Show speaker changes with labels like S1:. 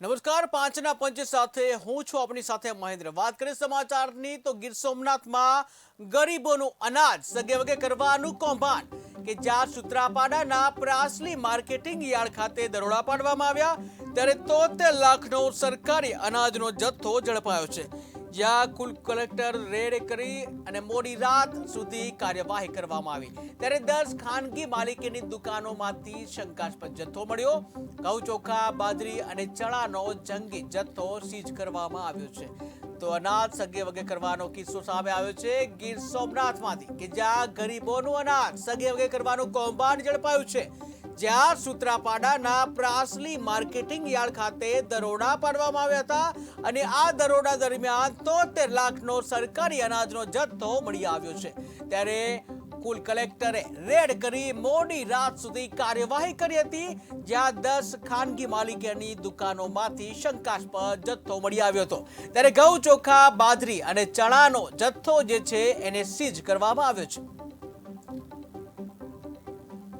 S1: નમસ્કાર, પાંચના પંચ સાથે હું છું આપણી સાથે મહેન્દ્ર. વાત કરીએ સમાચારની તો ગીર સોમનાથમાં ગરીબોનું અનાજ સગે વગે કરવાનું કૌભાંડ કે જ્યાં સૂત્રાપાડાના પ્રાસલી માર્કેટિંગ યાર્ડ ખાતે દરોડા પાડવામાં આવ્યા. ત્યારે તોતેર લાખનો સરકારી અનાજનો જથ્થો ઝડપાયો છે. જ્યાં કુલ કલેક્ટર રેડ કરી અને મોડી રાત સુધી કાર્યવાહી કરવામાં આવી. ત્યારે દસ ખાનગી માલિકીની દુકાનોમાંથી શંકાસ્પદ જથ્થો મળ્યો. ઘઉં ચોખા બાજરી અને ચણાનો જંગી જથ્થો સીઝ કરવામાં આવ્યો છે. તો અનાજ સગે વગે કરવાનો કિસ્સો સામે આવ્યો છે. ગીર સોમનાથમાંથી કે જ્યાં ગરીબોનું અનાજ સગે વગે કરવાનું કૌભાંડ ઝડપાયું છે. જ્યાં સૂત્રાપાડાના પ્રાસલી માર્કેટિંગ યાર્ડ ખાતે દરોડા પાડવામાં આવ્યા હતા અને આ દરોડા દરમિયાન તોતેર લાખનો સરકારી અનાજનો જથ્થો મળી આવ્યો છે. ત્યારે કુલ કલેક્ટરે રેડ કરી મોડી રાત સુધી કાર્યવાહી કરી હતી, જ્યાં દસ ખાનગી માલિકીની દુકાનોમાંથી શંકાસ્પદ જથ્થો મળી આવ્યો હતો. ત્યારે ઘઉં ચોખા બાજરી અને ચણાનો જથ્થો જે છે એને સીઝ કરવામાં આવ્યો છે.